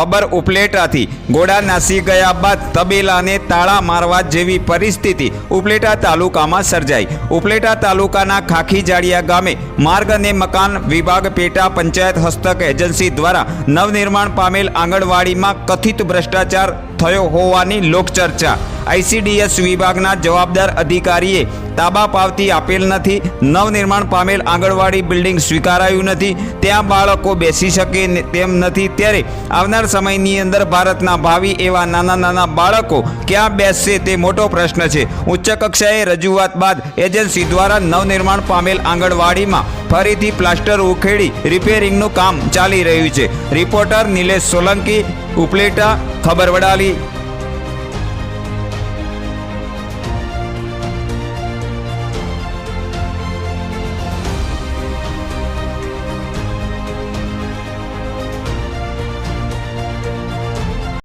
ખબર ઉપલેટાથી. ઘોડા નાસી ગયા બાદ તબેલાને તાળા મારવા જેવી પરિસ્થિતિ ઉપલેટા તાલુકામાં સર્જાઈ. ઉપલેટા તાલુકાના ખાખીજાડિયા ગામે માર્ગ અને મકાન વિભાગ પેટા પંચાયત હસ્તક એજન્સી દ્વારા નવનિર્માણ પામેલ આંગણવાડીમાં કથિત ભ્રષ્ટાચાર થયો હોવાની લોકચર્ચા. આઈસીડીએસ વિભાગના જવાબદાર અધિકારીએ તાબા પાવતી આપેલ નથી. નવનિર્માણ પામેલ આંગણવાડી બિલ્ડિંગ સ્વીકારાયું નથી. ત્યાં બાળકો બેસી શકે તેમ નથી. ત્યારે આવનાર સમયની અંદર ભારતના ભાવિ એવા નાના નાના બાળકો ક્યાં બેસશે તે મોટો પ્રશ્ન છે. ઉચ્ચ કક્ષાએ રજૂઆત બાદ એજન્સી દ્વારા નવનિર્માણ પામેલ આંગણવાડીમાં ફરીથી પ્લાસ્ટર ઉખેડી રિપેરિંગનું કામ ચાલી રહ્યું છે. રિપોર્ટર નિલેશ સોલંકી ઉપલેટા ખબર વડાલી